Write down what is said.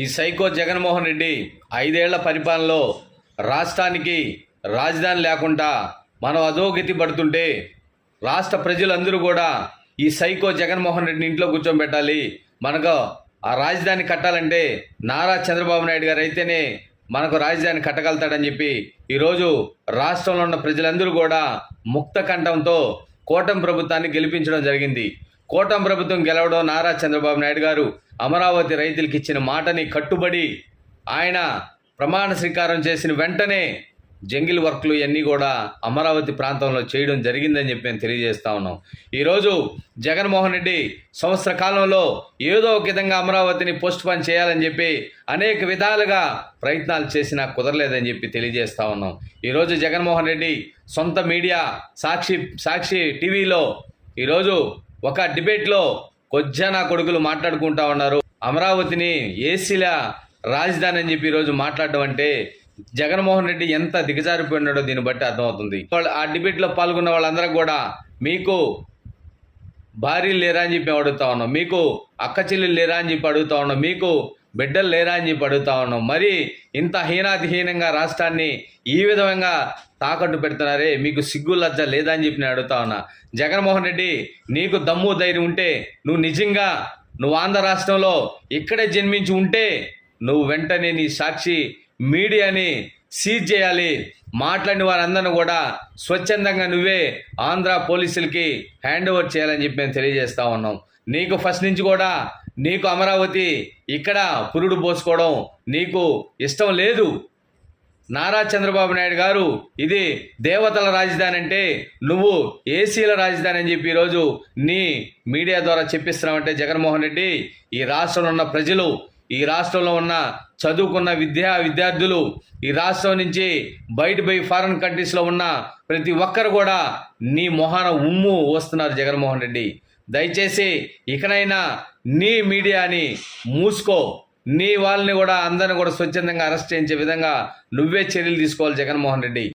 ఈ సైకో జగన్మోహన్ రెడ్డి ఐదేళ్ళ పరిపాలనలో రాష్ట్రానికి రాజధాని లేకుండా మనం అధోగతి పడుతుంటే రాష్ట్ర ప్రజలందరూ కూడా ఈ సైకో జగన్మోహన్ రెడ్డిని ఇంట్లో కూర్చోబెట్టాలి. మనకు ఆ రాజధాని కట్టాలంటే నారా చంద్రబాబు నాయుడు గారు అయితేనే మనకు రాజధాని కట్టగలుగుతాడని చెప్పి ఈరోజు రాష్ట్రంలో ఉన్న ప్రజలందరూ కూడా ముక్త కంఠంతో కూటమి ప్రభుత్వాన్ని గెలిపించడం జరిగింది. కూటమి ప్రభుత్వం గెలవడం నారా చంద్రబాబు నాయుడు గారు అమరావతి రైతులకు ఇచ్చిన మాటని కట్టుబడి ఆయన ప్రమాణ స్వీకారం చేసిన వెంటనే జంగిల్ వర్క్లు ఇవన్నీ కూడా అమరావతి ప్రాంతంలో చేయడం జరిగిందని చెప్పి మేము తెలియజేస్తా ఉన్నాం. ఈరోజు జగన్మోహన్ రెడ్డి సంవత్సర కాలంలో ఏదో ఒక విధంగా అమరావతిని పోస్ట్ పోన్ చేయాలని చెప్పి అనేక విధాలుగా ప్రయత్నాలు చేసినా కుదరలేదని చెప్పి తెలియజేస్తా ఉన్నాం. ఈరోజు జగన్మోహన్ రెడ్డి సొంత మీడియా సాక్షి సాక్షి టీవీలో ఈరోజు ఒక డిబేట్లో కొజ్జన కొడుకులు మాట్లాడుకుంటా ఉన్నారు. అమరావతిని ఏసీల రాజధాని అని చెప్పి ఈరోజు మాట్లాడడం అంటే జగన్మోహన్ రెడ్డి ఎంత దిగజారిపోయినాడో దీన్ని బట్టి అర్థమవుతుంది. వాళ్ళు ఆ డిబేట్లో పాల్గొన్న వాళ్ళందరూ కూడా మీకు భార్యలు లేరా అని చెప్పి అడుగుతా ఉన్నాం. మీకు అక్క చెల్లెలు లేరా అని చెప్పి అడుగుతా ఉన్నాం. మీకు బిడ్డలు లేరా అని చెప్పి అడుగుతా ఉన్నాం. మరి ఇంత హీనాతిహీనంగా రాష్ట్రాన్ని ఈ విధంగా తాకట్టు పెడుతున్నారే? మీకు సిగ్గు లజ్జ లేదా అని చెప్పి నేను అడుగుతా ఉన్నా. జగన్మోహన్ రెడ్డి నీకు దమ్ము ధైర్యం ఉంటే నువ్వు నిజంగా నువ్వు ఆంధ్ర రాష్ట్రంలో ఇక్కడే జన్మించి ఉంటే నువ్వు వెంటనే నీ సాక్షి మీడియాని సీజ్ చేయాలి. మాట్లాడిన వారందరిని కూడా స్వచ్ఛందంగా నువ్వే ఆంధ్ర పోలీసులకి హ్యాండ్ ఓవర్ చేయాలని చెప్పి మేము తెలియజేస్తా ఉన్నాం. నీకు ఫస్ట్ నుంచి కూడా నీకు అమరావతి ఇక్కడ పురుడు పోసుకోవడం నీకు ఇష్టం లేదు. నారా చంద్రబాబు నాయుడు గారు ఇది దేవతల రాజధాని అంటే నువ్వు ఏసీల రాజధాని అని చెప్పి ఈరోజు నీ మీడియా ద్వారా చెప్పిస్తున్నావంటే జగన్మోహన్ రెడ్డి ఈ రాష్ట్రంలో ఉన్న ప్రజలు ఈ రాష్ట్రంలో ఉన్న చదువుకున్న విద్యా విద్యార్థులు ఈ రాష్ట్రం నుంచి బయట పోయి ఫారెన్ కంట్రీస్లో ఉన్న ప్రతి ఒక్కరు కూడా నీ మొహాన ఉమ్ము వస్తున్నారు జగన్మోహన్ రెడ్డి. దయచేసి ఇకనైనా నీ మీడియాని మూసుకో. నీ వాళ్ళని కూడా అందరిని కూడా స్వచ్ఛందంగా అరెస్ట్ చేయించే విధంగా నువ్వే చర్యలు తీసుకోవాలి జగన్మోహన్ రెడ్డి.